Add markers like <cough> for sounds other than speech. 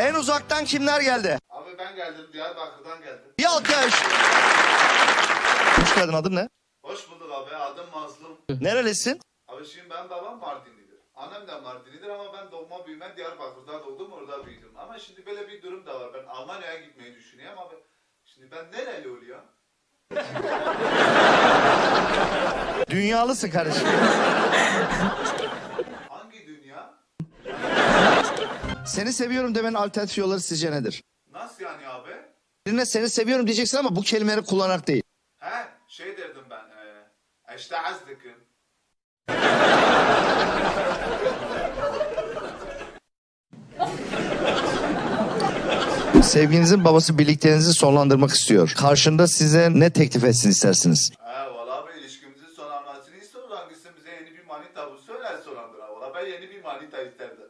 En uzaktan kimler geldi? Abi ben geldim Diyarbakır'dan geldim. Bir alkış. Hoş geldin adın ne? Hoş bulduk abi adım Mazlum. Nerelisin? Abi şimdi ben babam Mardinlidir. Annem de Mardinlidir ama ben doğma büyüme Diyarbakır'da doğdum orada büyüdüm. Ama şimdi böyle bir durum da var. Ben Almanya'ya gitmeyi düşünüyorum abi. Şimdi ben nereli oluyor? Dünyalısın kardeşim. <laughs> Seni seviyorum demenin alternatif yolları sizce nedir? Nasıl yani abi? Birine seni seviyorum diyeceksin ama bu kelimeleri kullanarak değil. He şey derdim ben. E, işte azdıkın. Sevginizin babası birlikteliğinizi sonlandırmak istiyor. Karşında size ne teklif etsin istersiniz? He valla abi ilişkimizin sonlanmasını istiyoruz. Hangisi bize yeni bir manita bu söyler sonlandır. Valla ben yeni bir manita isterdim.